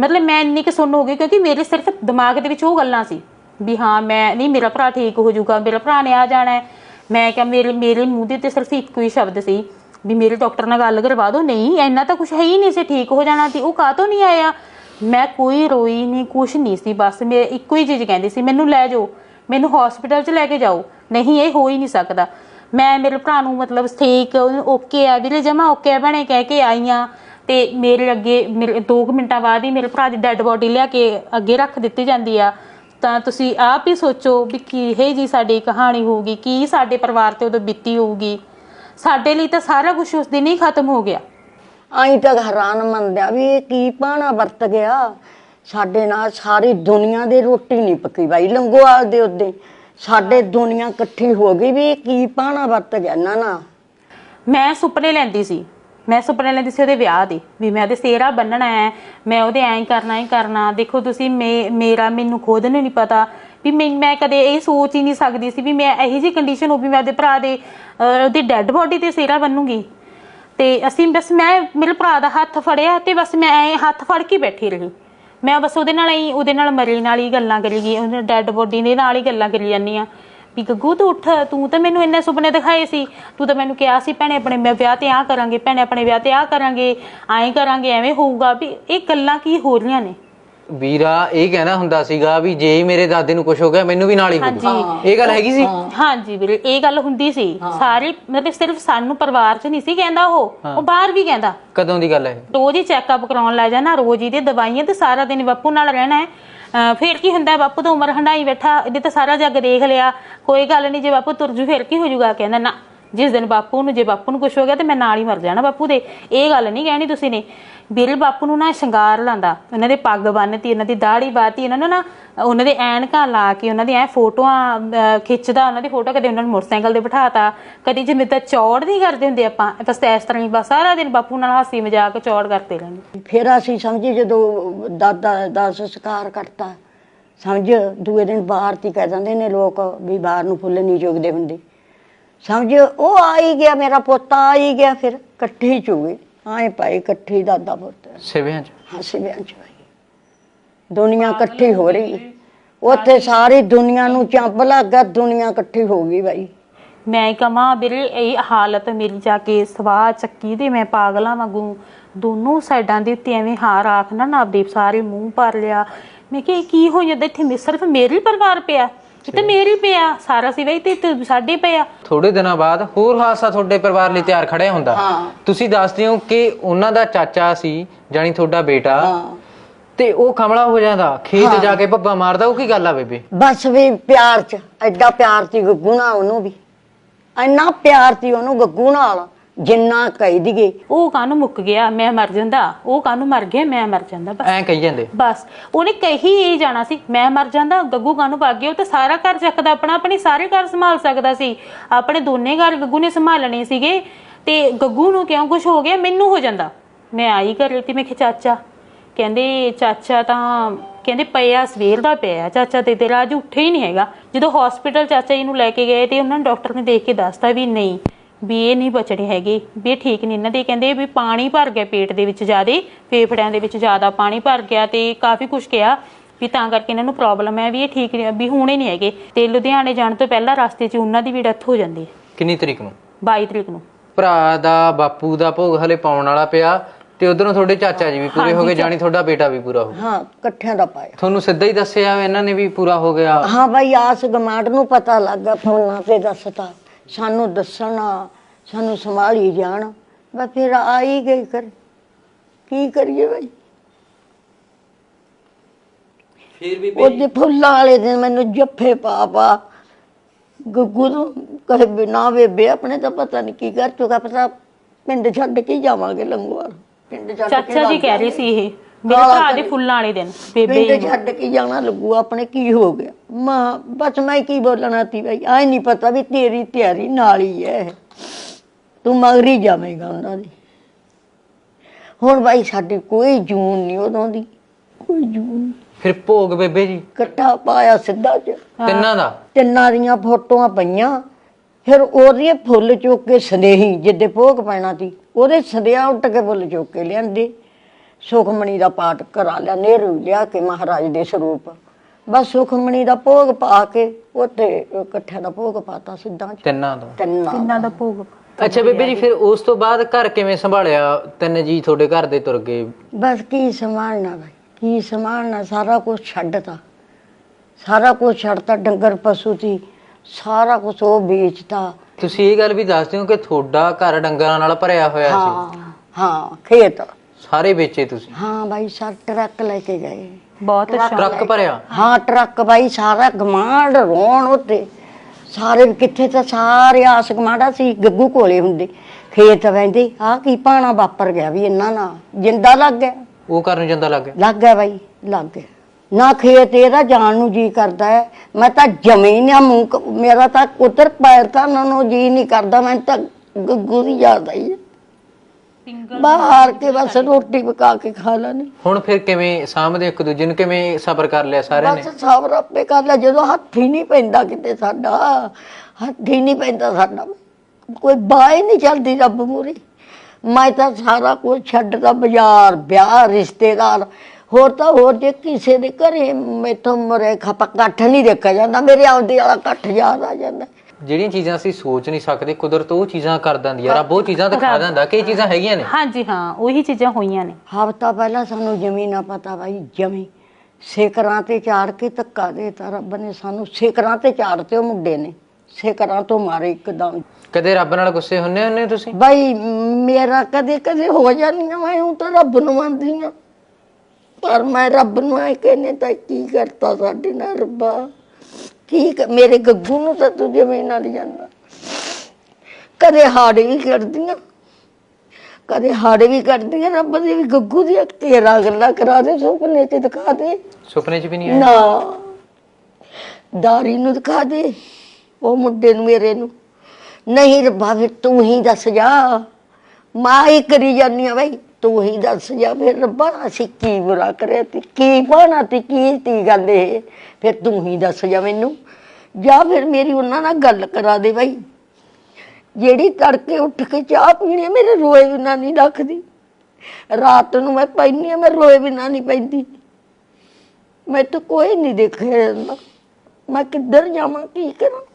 ਮਤਲਬ ਮੈਂ ਇੰਨੀ ਕਿ ਸੁਣ ਹੋ ਗਈ, ਕਿਉਂਕਿ ਮੇਰੇ ਸਿਰਫ ਦਿਮਾਗ ਦੇ ਵਿੱਚ ਉਹ ਗੱਲਾਂ ਸੀ। ਵੀ ਹਾਂ, ਮੈਂ ਨਹੀਂ, ਮੇਰਾ ਭਰਾ ਠੀਕ ਹੋ ਜਾਊਗਾ, ਮੇਰਾ ਭਰਾ ਨੇ ਆ ਜਾਣਾ ਮੈਂ ਕਿਹਾ, ਮੇਰੇ ਮੇਰੇ ਮੂੰਹ ਦੇ ਤੇ ਸਿਰਫ ਇੱਕੋ ਹੀ ਸ਼ਬਦ ਸੀ ਵੀ ਮੇਰੇ ਡਾਕਟਰ ਨਾਲ ਗੱਲ ਕਰਵਾ ਦਿਓ ਨਹੀਂ, ਇੰਨਾ ਤਾਂ ਕੁਝ ਹੈ ਹੀ ਨਹੀਂ ਸੀ, ਠੀਕ ਹੋ ਜਾਣਾ ਸੀ, ਉਹ ਕਾਹਤੋਂ ਨਹੀਂ ਆਇਆ? ਮੈਂ ਕੋਈ ਰੋਈ ਨਹੀਂ ਕੁਝ ਨਹੀਂ ਸੀ, ਬਸ ਮੈਂ ਇੱਕੋ ਹੀ ਚੀਜ਼ ਕਹਿੰਦੀ ਸੀ, ਮੈਨੂੰ ਲੈ ਜਾਓ, ਮੈਨੂੰ ਹਸਪੀਟਲ 'ਚ ਲੈ ਕੇ ਜਾਓ। ਨਹੀਂ, ਇਹ ਹੋ ਹੀ ਨਹੀਂ ਸਕਦਾ। ਮੈਂ, ਮੇਰੇ ਭਰਾ ਨੂੰ ਮਤਲਬ ਠੀਕ ਓਕੇ ਆ, ਵੀਰੇ ਜਮਾ ਓਕੇ ਆ ਬਣੇ ਕਹਿ ਕੇ ਆਈਆਂ। ਤੇ ਮੇਰੇ ਅੱਗੇ, ਮੇਰੇ 2 ਮਿੰਟਾਂ ਬਾਅਦ ਹੀ ਮੇਰੇ ਭਰਾ ਦੀ ਡੈੱਡ ਬੋਡੀ ਲਿਆ ਕੇ ਅੱਗੇ ਰੱਖ ਦਿੱਤੀ ਜਾਂਦੀ ਆ। ਤਾਂ ਤੁਸੀਂ ਆਪ ਹੀ ਸੋਚੋ ਵੀ ਕੀ ਇਹ ਜੀ ਸਾਡੀ ਕਹਾਣੀ ਹੋਊਗੀ ਕੀ ਸਾਡੇ ਪਰਿਵਾਰ ਤੇ ਉਦੋਂ ਬੀਤੀ ਹੋਊਗੀ। ਸਾਡੇ ਲਈ ਤਾਂ ਸਾਰਾ ਕੁਝ ਉਸ ਦਿਨ ਹੀ ਖਤਮ ਹੋ ਗਿਆ। ਆਈ ਤਾਂ ਹੈਰਾਨ ਮੰਨਦਿਆ ਵੀ ਇਹ ਕੀ ਪਾਣਾ ਵਰਤ ਗਿਆ। ਸਾਡੇ ਨਾਲ ਸਾਰੀ ਦੁਨੀਆ ਦੀ ਰੋਟੀ ਨਹੀਂ ਪੱਕੀ ਬਾਈ ਲੰਗੋਵਾਲ ਦੇ ਉੱਤੇ। ਸਾਡੇ ਦੁਨੀਆ ਇਕੱਠੀ ਹੋ ਗਈ ਵੀ ਇਹ ਕੀ ਪਾਣਾ ਵਰਤ ਗਿਆ ਨਾ ਨਾ ਮੈਂ ਸੁਪਨੇ ਲੈਂਦੀ ਸੀ। ਮੈਂ ਸੁਪਨੇ ਲੈਂਦੀ ਸੀ ਉਹਦੇ ਵਿਆਹ ਦੇ, ਵੀ ਮੈਂ ਉਹਦੇ ਸਿਹਰਾ ਬੰਨਣਾ ਹੈ, ਮੈਂ ਉਹਦੇ ਐਂ ਕਰਨਾ ਹੀ ਕਰਨਾ। ਦੇਖੋ ਤੁਸੀਂ ਮੇਰਾ, ਮੈਨੂੰ ਖੁਦ ਨੂੰ ਨਹੀਂ ਪਤਾ ਵੀ ਮੈਂ ਕਦੇ ਇਹ ਸੋਚ ਹੀ ਨਹੀਂ ਸਕਦੀ ਸੀ ਵੀ ਮੈਂ ਇਹੋ ਜੀ ਕੰਡੀਸ਼ਨ ਹੋ ਵੀ ਮੈਂ ਉਹਦੇ ਭਰਾ ਦੇ ਉਹਦੀ ਡੈੱਡ ਬੋਡੀ ਤੇ ਸਿਹਰਾ ਬੰਨੂਗੀ। ਤੇ ਅਸੀਂ ਬਸ ਮੈਂ, ਮੇਰੇ ਭਰਾ ਦਾ ਹੱਥ ਫੜਿਆ ਤੇ ਬਸ ਮੈਂ ਐਂ ਹੱਥ ਫੜ ਕੇ ਬੈਠੀ ਰਹੀ। ਮੈਂ ਬਸ ਉਹਦੇ ਨਾਲ ਹੀ, ਉਹਦੇ ਨਾਲ ਮਰੀ ਨਾਲ ਹੀ ਗੱਲਾਂ ਕਰੀ ਗਈ ਉਹਨੇ ਡੈੱਡ ਬੋਡੀ ਦੇ ਨਾਲ ਹੀ ਗੱਲਾਂ ਕਰੀ ਜਾਂਦੀ ਆ ਵੀ ਗੱਗੂ ਤੂੰ ਉੱਠ ਤੂੰ ਤਾਂ ਮੈਨੂੰ ਇੰਨੇ ਸੁਪਨੇ ਦਿਖਾਏ ਸੀ। ਤੂੰ ਤਾਂ ਮੈਨੂੰ ਕਿਹਾ ਸੀ ਭੈਣੇ ਆਪਣੇ ਮੈਂ ਵਿਆਹ ਤੇ ਆ ਕਰਾਂਗੇ ਭੈਣੇ ਆਪਣੇ ਵਿਆਹ ਤੇ ਆ ਕਰਾਂਗੇ ਐਂ ਕਰਾਂਗੇ ਐਵੇਂ ਹੋਊਗਾ। ਵੀ ਇਹ ਗੱਲਾਂ ਕੀ ਹੋ ਰਹੀਆਂ ਨੇ? ਵੀਰਾ ਇਹ ਕਹਿਣਾ ਹੁੰਦਾ ਸੀਗਾ ਵੀ ਜੇ ਮੇਰੇ ਦਾਦੇ ਨੂੰ ਕੁਝ ਹੋ ਗਿਆ ਮੈਨੂੰ ਵੀ ਨਾਲ ਹੀ ਹੋ। ਜਾਊ ਇਹ ਗੱਲ ਹੈਗੀ ਸੀ? ਹਾਂਜੀ ਵੀਰੇ ਇਹ ਗੱਲ ਹੁੰਦੀ ਸੀ। ਸਾਰੇ ਮਤਲਬ ਸਿਰਫ ਸਾਨੂੰ ਪਰਿਵਾਰ 'ਚ ਨਹੀਂ ਸੀ ਕਹਿੰਦਾ ਉਹ। ਉਹ ਬਾਹਰ ਵੀ ਕਹਿੰਦਾ। ਕਦੋਂ ਦੀ ਗੱਲ ਹੈ? ਰੋਜ਼ ਹੀ ਚੈੱਕਅਪ ਕਰਾਉਣ ਲੈ ਜਾਣਾ ਰੋਜ਼ ਹੀ ਦੇ ਦਵਾਈਆਂ ਤੇ ਸਾਰਾ ਦਿਨ ਬਾਪੂ ਨਾਲ ਰਹਿਣਾ ਹੈ। ਫੇਰ ਕੀ ਹੁੰਦਾ, ਬਾਪੂ ਤਾਂ ਉਮਰ ਹੰਡਾਈ ਬੈਠਾ, ਇਹਦੇ ਤਾਂ ਸਾਰਾ ਜੱਗ ਦੇਖ ਲਿਆ। ਕੋਈ ਗੱਲ ਨਹੀਂ ਜੇ ਬਾਪੂ ਤੁਰ ਜੂ, ਫਿਰ ਕੀ ਹੋ ਜਾਊਗਾ ਕਹਿੰਦਾ, ਨਾ, ਜਿਸ ਦਿਨ ਬਾਪੂ ਨੂੰ, ਜੇ ਬਾਪੂ ਨੂੰ ਕੁਝ ਹੋ ਗਿਆ, ਤੇ ਮੈਂ ਨਾਲ ਹੀ ਮਰ ਜਾਣਾ ਬਾਪੂ ਦੇ। ਇਹ ਗੱਲ ਨਹੀਂ ਕਹਿਣੀ ਤੁਸੀਂ ਨੇ। ਵੀਰੇ ਬਾਪੂ ਨੂੰ ਨਾ ਸ਼ਿੰਗਾਰ ਲਾਂਦਾ। ਉਹਨਾਂ ਦੇ ਪੱਗ ਬੰਨਤੀ ਉਹਨਾਂ ਦੀ ਦਾੜੀ ਬਾਤੀ ਉਹਨਾਂ ਨੂੰ ਨਾ, ਉਹਨਾਂ ਦੇ ਐਨਕਾਂ ਲਾ ਕੇ, ਉਹਨਾਂ ਦੀ ਐ ਫੋਟੋਆਂ ਖਿੱਚਦਾ, ਉਹਨਾਂ ਦੀ ਫੋਟੋ ਕਦੇ ਉਹਨਾਂ ਨੂੰ ਮੋਟਰਸਾਈਕਲ ਤੇ ਬਿਠਾਤਾ, ਕਦੀ ਜਿਵੇਂ ਤਾਂ ਚੌੜ ਨਹੀਂ ਕਰਦੇ ਹੁੰਦੇ ਆਪਾਂ ਬਸ ਇਸ ਤਰ੍ਹਾਂ ਹੀ ਬਸ ਸਾਰਾ ਦਿਨ ਬਾਪੂ ਨਾਲ ਹਾਸੀ ਮਜ਼ਾਕ ਚੌੜ ਕਰਦੇ ਰਹਿੰਦੇ। ਫਿਰ ਅਸੀਂ ਸਮਝੀ ਜਦੋਂ ਦਾਦਾ ਦਾ ਸੰਸਕਾਰ ਕਰਤਾ, ਸਮਝ, ਦੂਏ ਦਿਨ ਬਾਹਰ ਤੀ ਕਹਿ ਦਿੰਦੇ ਨੇ ਲੋਕ ਵੀ ਬਾਹਰ ਨੂੰ ਫੁੱਲ ਨਹੀਂ ਚੁਗਦੇ ਹੁੰਦੇ। ਸਮਝ, ਉਹ ਆ ਹੀ ਗਿਆ, ਮੇਰਾ ਪੋਤਾ ਆ ਹੀ ਗਿਆ, ਫਿਰ ਇਕੱਠੇ ਹੀ ਚੁਗੇ। ਆਏ ਭਾਈ ਇਕੱਠੇ ਹੀ ਦਾਦਾ ਪੁੱਤ। ਸਿਵਿਆਂ ਚ? ਹਾਸੀ ਬਿਆਨ ਚ ਭਾਈ। ਦੁਨੀਆ ਇਕੱਠੀ ਹੋ ਰਹੀ। ਹੈ। ਉੱਥੇ ਸਾਰੀ ਦੁਨੀਆ ਨੂੰ ਚੰਬ ਲੱਗਾ ਦੁਨੀਆ ਇਕੱਠੀ ਹੋ ਗਈ ਭਾਈ। ਮੈਂ ਕਮਾ ਵੀਰੇ ਇਹ ਹਾਲਤ ਮੇਰੀ ਜਾ ਕੇ ਸਵਾਹ ਚੱਕੀ ਤੇ ਮੈਂ ਪਾਗਲਾਂ ਵਾਂਗੂ। ਦੋਨੋਂ ਸਾਈਡਾਂ ਦੇ ਉੱਤੇ ਐਵੇਂ ਹਾਰ ਆਖ ਨਾ ਨਵਦੀਪ ਸਾਰੇ ਮੂੰਹ ਭਰ ਲਿਆ। ਮੈਂ ਕਿਹਾ ਇਹ ਕੀ ਹੋ ਜਾਂਦਾ ਇੱਥੇ? ਸਿਰਫ ਮੇਰੀ ਪਰਿਵਾਰ ਪਿਆ। ਤਾਂ ਮੇਰੀ ਪਿਆ ਸਾਰਾ ਸੀ ਬਈ ਤੇ ਤੇ ਸਾਡੇ ਪਿਆ। ਥੋੜੇ ਦਿਨਾਂ ਬਾਅਦ ਹੋਰ ਹਾਦਸਾ ਤੁਹਾਡੇ ਪਰਿਵਾਰ ਲਈ ਤਿਆਰ ਖੜਿਆ ਹੁੰਦਾ। ਤੁਸੀਂ ਦੱਸਦੇ ਹੋ ਕਿ ਉਹਨਾਂ ਦਾ ਚਾਚਾ ਸੀ ਜਾਨੀ ਤੁਹਾਡਾ ਬੇਟਾ ਤੇ ਉਹ ਕਮਲਾ ਹੋ ਜਾਂਦਾ ਖੇਤ ਜਾ ਕੇ ਭੱਬਾ ਮਾਰਦਾ ਉਹ ਕੀ ਗੱਲ ਆ ਬੇਬੇ? ਬਸ ਵੀ ਪਿਆਰ ਚ ਐਡਾ ਪਿਆਰ ਸੀ ਗੱਗੂ ਨਾਲ ਉਹਨੂੰ ਵੀ। ਇੰਨਾ ਪਿਆਰ ਸੀ ਉਹਨੂੰ ਗੱਗੂ ਨਾਲ। ਜਿੰਨਾ ਕਹਿ ਦੀਏ ਉਹ ਕਾਹਨੂੰ ਮੁੱਕ ਗਿਆ? ਮੈਂ ਮਰ ਜਾਂਦਾ। ਉਹ ਕਾਹਨੂੰ ਮਰ ਗਿਆ? ਮੈਂ ਮਰ ਜਾਂਦਾ। ਬਸ। ਐਂ ਕਹੀ ਜਾਂਦੇ। ਬਸ। ਉਹਨੇ ਕਹੀ ਇਹ ਜਾਣਾ ਸੀ ਮੈਂ ਮਰ ਜਾਂਦਾ ਗੱਗੂ ਕਾਨੂੰ ਭੱਗ ਗਿਆ? ਉਹ ਤਾਂ ਸਾਰਾ ਘਰ ਚੱਕਦਾ ਆਪਣਾ ਆਪਣੇ ਸਾਰੇ ਘਰ ਸੰਭਾਲ ਸਕਦਾ ਸੀ। ਆਪਣੇ ਦੋਨੇ ਘਰ ਗੱਗੂ ਨੇ ਸੰਭਾਲਣੇ ਸੀਗੇ। ਤੇ ਗੱਗੂ ਨੂੰ ਕਿਉਂ ਕੁਝ ਹੋ ਗਿਆ? ਮੈਨੂੰ ਹੋ ਜਾਂਦਾ। ਮੈਂ ਆਈ ਘਰੇ ਤੇ ਮੈਂ ਚਾਚਾ ਕਹਿੰਦੇ ਚਾਚਾ ਤਾਂ ਕਹਿੰਦੇ ਪਿਆ ਸਵੇਰ ਦਾ ਪਿਆ ਚਾਚਾ ਤੇ ਤੇਰਾ ਅੱਜ ਉੱਠੇ ਹੀ ਨਹੀਂ ਹੈਗਾ। ਜਦੋਂ ਹਸਪੀਟਲ ਚਾਚਾ ਜੀ ਨੂੰ ਲੈ ਕੇ ਗਏ ਤੇ ਉਹਨਾਂ ਨੂੰ ਡਾਕਟਰ ਨੇ ਦੇਖ ਕੇ ਦੱਸਤਾ ਵੀ ਨਹੀਂ। ਵੀ ਇਹ ਨਹੀਂ ਬਚਣੇ ਹੈਗੇ ਵੀ ਇਹ ਠੀਕ ਨਹੀਂ। ਇਹਨਾਂ ਦੇ ਕਹਿੰਦੇ ਵੀ ਪਾਣੀ ਭਰ ਗਿਆ ਪੇਟ ਦੇ ਵਿੱਚ ਜ਼ਿਆਦੇ ਫੇਫੜਿਆਂ ਦੇ ਵਿੱਚ ਜ਼ਿਆਦਾ ਪਾਣੀ ਭਰ ਗਿਆ ਤੇ ਕਾਫੀ ਕੁਝ ਕਿਹਾ ਵੀ ਤਾਂ ਕਰਕੇ ਇਹਨਾਂ ਨੂੰ ਪ੍ਰੋਬਲਮ ਹੈ ਵੀ ਇਹ ਠੀਕ ਨਹੀਂ ਵੀ ਹੁਣੇ ਨਹੀਂ ਹੈਗੇ। ਤੇ ਲੁਧਿਆਣੇ ਜਾਣ ਤੋਂ ਪਹਿਲਾਂ ਰਸਤੇ 'ਚ ਉਹਨਾਂ ਦੀ ਵੀ ਡੈਥ ਹੋ ਜਾਂਦੀ ਹੈ। ਕਿੰਨੀ ਤਰੀਕ ਨੂੰ? 22 ਤਰੀਕ ਨੂੰ। ਭਰਾ ਦਾ ਬਾਪੂ ਦਾ ਭੋਗ ਹਲੇ ਪਾਉਣ ਵਾਲਾ ਪਿਆ ਤੇ ਉਧਰੋਂ ਤੁਹਾਡੇ ਚਾਚਾ ਜੀ ਵੀ ਪੂਰੇ ਹੋ ਗਏ ਜਾਨੀ ਤੁਹਾਡਾ ਬੇਟਾ ਵੀ ਪੂਰਾ ਹੋ ਗਿਆ। ਹਾਂ ਇਕੱਠਿਆਂ ਦਾ ਪਾਇਆ। ਤੁਹਾਨੂੰ ਸਿੱਧਾ ਹੀ ਦੱਸਿਆ ਇਹਨਾਂ ਨੇ ਵੀ ਪੂਰਾ ਹੋ ਗਿਆ। ਹਾਂ ਭਾਈ ਆਸ ਗਮਾਂਡ ਨੂੰ ਪਤਾ ਲੱਗਾ ਫੋਨਾਂ ਤੇ ਦੱਸਤਾ। ਸਾਨੂੰ ਦੱਸਣਾ ਸਾਨੂੰ ਸੰਭਾਲੀ ਜਾਣ। ਬਸ ਫਿਰ ਆ ਹੀ ਗਈ ਕਰ ਕੀ ਕਰੀਏ ਭਾਈ ਫਿਰ ਵੀ ਉਹਦੇ ਫੁੱਲਾਂ ਵਾਲੇ ਦਿਨ ਮੈਨੂੰ ਜੱਫੇ ਪਾ ਪਾ ਗੱਗੂ ਨੂੰ ਕਹੇ ਬਿਨਾ ਬੇਬੇ ਆਪਣੇ ਤਾਂ ਪਤਾ ਨਹੀਂ ਕੀ ਕਰ ਚੁੱਕਾ ਪਤਾ ਪਿੰਡ ਛੱਡ ਕੇ ਹੀ ਜਾਵਾਂਗੇ ਲੰਗੋਵਾਲ ਪਿੰਡ ਛੱਡ ਕੇ ਚਾਚਾ ਜੀ ਕਹਿ ਰਹੇ ਸੀ ਇਹ ਮੇਰੇ ਭਰਾ ਦੇ ਫੁੱਲਾਂ ਵਾਲੇ ਦਿਨ ਬੇਬੇ ਪਿੰਡ ਛੱਡ ਕੇ ਜਾਣਾ ਲੱਗੂ ਆਪਣੇ ਕੀ ਹੋ ਗਿਆ? ਮਾਂ ਬਸ ਮੈਂ ਕੀ ਬੋਲਣਾ ਤੀ ਬਈ? ਆਈ ਨਹੀਂ ਪਤਾ ਵੀ ਤੇਰੀ ਤਿਆਰੀ ਨਾਲ ਹੀ ਹੈ ਤੂੰ ਮਗਰੀ ਜਾਵੇਂਗਾ ਉਹਨਾਂ ਦੀ। ਹੁਣ ਬਾਈ ਸਾਡੀ ਕੋਈ ਜੂਨ ਨਹੀਂ ਉਦੋਂ ਦੀ। ਕੋਈ ਜੂਨ। ਫਿਰ ਭੋਗ ਬੇਬੇ ਜੀ। ਇਕੱਠਾ ਪਾਇਆ ਸਿੱਧਾ ਚ। ਤਿੰਨਾਂ ਦਾ? ਤਿੰਨਾਂ ਦੀਆਂ ਫੋਟੋਆਂ ਪਈਆਂ। ਫਿਰ ਉਹਦੇ ਫੁੱਲ ਚੁੱਕ ਕੇ ਸਨੇਹੀ ਜਿੱਦੇ ਭੋਗ ਪੈਣਾ ਸੀ ਉਹਦੇ ਸਦਿਆ ਉੱਟ ਕੇ ਫੁੱਲ ਚੁੱਕ ਕੇ ਲਿਆਂਦੇ। ਸੁਖਮਣੀ ਦਾ ਪਾਠ ਕਰਾ ਲਿਆ ਨਹਿਰੂ ਲਿਆ ਕੇ ਮਹਾਰਾਜ ਦੇ ਸਰੂਪ। ਬਸ ਸੁਖਮਣੀ ਦਾ ਭੋਗ ਪਾ ਕੇ ਉੱਤੇ ਇਕੱਠਿਆਂ ਦਾ ਭੋਗ ਪਾਤਾ ਸਿੱਧਾਂ ਚ। ਤਿੰਨਾਂ ਦਾ। ਤਿੰਨਾਂ ਦਾ। ਭੋਗ ਅੱਛਾ ਬੇਬੇ ਜੀ ਫਿਰ ਉਸ ਤੋਂ ਬਾਅਦ ਘਰ ਕਿਵੇਂ ਸੰਭਾਲਿਆ? ਤਿੰਨ ਜੀ ਤੁਹਾਡੇ ਘਰ ਦੇ ਤੁਰ ਗਏ? ਬਸ ਕੀ ਸੰਭਾਲਣਾ ਬਈ? ਕੀ ਸੰਭਾਲਣਾ? ਸਾਰਾ ਕੁਝ ਛੱਡਤਾ। ਸਾਰਾ ਕੁਝ ਛੱਡਤਾ ਡੰਗਰ ਪਸ਼ੂ ਸੀ। ਸਾਰਾ ਕੁਝ ਉਹ ਵੇਚਤਾ। ਤੁਸੀਂ ਇਹ ਗੱਲ ਵੀ ਦੱਸਦੇ ਹੋ ਕਿ ਤੁਹਾਡਾ ਘਰ ਡੰਗਰਾਂ ਨਾਲ ਭਰਿਆ ਹੋਇਆ ਸੀ। ਹਾਂ ਹਾਂ ਖੇਤ। ਸਾਰੇ ਵੇਚੇ ਤੁਸੀਂ? ਹਾਂ ਬਾਈ ਸਰ ਟਰੱਕ ਲੈ ਕੇ ਗਏ। ਬਹੁਤ ਟਰੱਕ ਭਰਿਆ? ਹਾਂ ਟਰੱਕ ਬਾਈ ਸਾਰਾ ਗਮਾਂਡ ਰੋਣ ਉੱਤੇ। ਸਾਰੇ ਕਿੱਥੇ ਤਾਂ ਸਾਰੇ ਆਸ ਗਮਾਂਡਾ ਸੀ ਗੱਗੂ ਕੋਲੇ ਹੁੰਦੇ। ਖੇਤ ਵੈਂਦੇ ਆ ਕੀ ਪਾਣਾ ਵਾਪਰ ਗਿਆ ਵੀ ਇਹਨਾਂ ਨਾਲ ਜਿੰਦਾ ਲੱਗ ਗਿਆ। ਉਹ ਕਰਨ ਜਾਂਦਾ ਲੱਗ ਗਿਆ। ਲੱਗ ਗਿਆ ਬਾਈ ਲੱਗ ਗਿਆ। ਨਾ ਖੇਤ ਇਹਦਾ ਜਾਣ ਨੂੰ ਜੀ ਕਰਦਾ ਹੈ। ਮੈਂ ਤਾਂ ਜ਼ਮੀਨ ਆ ਮੂੰਹ ਮੇਰਾ ਤਾਂ ਕੁੱਤਰ ਪੈਰ ਤਾਂ ਨੂੰ ਜੀ ਨਹੀਂ ਕਰਦਾ। ਮੈਂ ਤਾਂ ਗੱਗੂ ਦੀ ਯਾਦ ਆਈ ਹੈ। ਬਾਹਰ ਕੇ ਬਸ ਰੋਟੀ ਪਕਾ ਕੇ ਖਾ ਲੈਣੀ ਹੁਣ ਫਿਰ ਕਿਵੇਂ ਸਾਹਮਣੇ ਇੱਕ ਦੂਜੇ ਨੂੰ ਕਿਵੇਂ ਸਬਰ ਕਰ ਲਿਆ ਸਾਰਿਆਂ ਨੇ? ਬਸ ਸਬਰ ਆਪੇ ਕਰ ਲੈ ਜਦੋਂ ਹੱਥ ਹੀ ਨਹੀਂ ਪੈਂਦਾ ਕਿਤੇ ਸਾਡਾ ਹੱਥ ਹੀ ਨਹੀਂ ਪੈਂਦਾ ਸਾਡਾ। ਕੋਈ ਬਾਈ ਨਹੀਂ ਚੱਲਦੀ ਰੱਬ ਮੂਰੇ ਮੈਂ ਤਾਂ ਸਾਰਾ ਕੁਝ ਛੱਡਦਾ ਬਾਜ਼ਾਰ ਵਿਆਹ ਰਿਸ਼ਤੇਦਾਰ। ਹੋਰ ਤਾਂ ਹੋਰ ਜੇ ਕਿਸੇ ਦੇ ਘਰੇ ਮੈਥੋਂ ਮਰੇ ਖਪਾ ਇਕੱਠ ਨਹੀਂ ਦੇਖਿਆ ਜਾਂਦਾ ਮੇਰੇ ਆਉਂਦੇ ਵਾਲਾ ਇਕੱਠ ਯਾਦ ਆ ਜਾਂਦਾ। ਜਿਹੜੀਆਂ ਚੀਜ਼ਾਂ ਅਸੀਂ ਸੋਚ ਨਹੀਂ ਸਕਦੇ ਕੁਦਰਤ ਉਹ ਚੀਜ਼ਾਂ ਕਰ ਦਿੰਦੀ ਆ ਰੱਬ ਉਹ ਚੀਜ਼ਾਂ ਦਿਖਾ ਦਿੰਦਾ ਕਿ ਇਹ ਚੀਜ਼ਾਂ ਹੈਗੀਆਂ ਨੇ। ਹਾਂਜੀ ਹਾਂ ਉਹੀ ਚੀਜ਼ਾਂ ਹੋਈਆਂ ਨੇ। ਹਫ਼ਤਾ ਪਹਿਲਾਂ ਸਾਨੂੰ ਜ਼ਮੀਨਾਂ ਪਤਾ ਬਾਈ ਜਮੀ ਸੇਕਰਾਂ ਤੇ ਚਾੜ ਕੇ ਧੱਕਾ ਦੇਤਾ ਰੱਬ ਨੇ ਸਾਨੂੰ। ਸੇਕਰਾਂ ਤੇ ਚਾੜਤੇ ਉਹ ਮੁੰਡੇ ਨੇ। ਸੇਕਰਾਂ ਤੋਂ ਮਾਰੇ ਇੱਕਦਮ। ਕਦੇ ਰੱਬ ਨਾਲ ਗੁੱਸੇ ਹੁੰਨੇ ਹੁੰਨੇ ਤੁਸੀਂ? ਬਾਈ ਮੇਰਾ ਕਦੇ ਕਦੇ ਹੋ ਜਾਂਦੀਆਂ ਮੈਂ ਉਹ ਤਾਂ ਰੱਬ ਨੂੰ ਮੰਨਦੀ ਆ ਪਰ ਮੈਂ ਰੱਬ ਨੂੰ ਐ ਕਹਿੰਨੇ ਤਾਂ ਕੀ ਕਰਤਾ ਸਾਡੇ ਨਾਲ ਰੱਬਾ? ਕੀ ਕ- ਮੇਰੇ ਗੱਗੂ ਨੂੰ ਤਾਂ ਤੂੰ ਜ਼ਮੀਨ ਨਾਲ ਜਾਂਦਾ। ਕਦੇ ਹਾੜੇ ਵੀ ਕਰਦੀਆਂ ਕਦੇ ਹਾੜੇ ਵੀ ਕਰਦੀਆਂ ਰੱਬ ਦੇ ਵੀ ਗੱਗੂ ਦੀ ਤੇਰਾ ਗੱਲਾਂ ਕਰਾ ਦੇ ਸੁਪਨੇ ਚ ਦਿਖਾ ਦੇ। ਸੁਪਨੇ 'ਚ ਵੀ ਨਹੀਂ ਆਇਆ ਨਾ ਦਾਰੀ ਨੂੰ ਦਿਖਾ ਦੇ ਉਹ ਮੁੰਡੇ ਨੂੰ ਮੇਰੇ ਨੂੰ। ਨਹੀਂ ਰੱਬਾ ਫਿਰ ਤੂੰ ਹੀ ਦੱਸ ਜਾ ਮਾਂ ਹੀ ਕਰੀ ਜਾਂਦੀ ਆ ਬਈ। ਤੂੰ ਹੀ ਦੱਸ ਜਾ ਫਿਰ ਰੱਬਾ ਅਸੀਂ ਕੀ ਬੁਰਾ ਕਰਿਆ ਤੇ। ਕੀ ਪਾਣਾ ਤੇ, ਕੀ ਤੀ ਗੱਲ ਇਹ? ਫਿਰ ਤੂੰ ਹੀ ਦੱਸ ਜਾ ਮੈਨੂੰ। ਜਾਂ ਫਿਰ ਮੇਰੀ ਉਹਨਾਂ ਨਾਲ ਗੱਲ ਕਰਾ ਦੇ ਬਾਈ। ਜਿਹੜੀ ਤੜਕੇ ਉੱਠ ਕੇ ਚਾਹ ਪੀਣੀ ਮੇਰੇ ਰੋਏ ਬਿਨਾਂ ਨਹੀਂ ਰੱਖਦੀ। ਰਾਤ ਨੂੰ ਮੈਂ ਪੈਂਦੀ ਆ, ਮੈਂ ਰੋਏ ਬਿਨਾਂ ਨਹੀਂ ਪੈਂਦੀ। ਮੈਂ ਤਾਂ ਕੋਈ ਨਹੀਂ ਦੇਖਿਆ ਜਾਂਦਾ। ਮੈਂ ਕਿੱਧਰ ਜਾਵਾਂ, ਕੀ ਕਰਾਂ?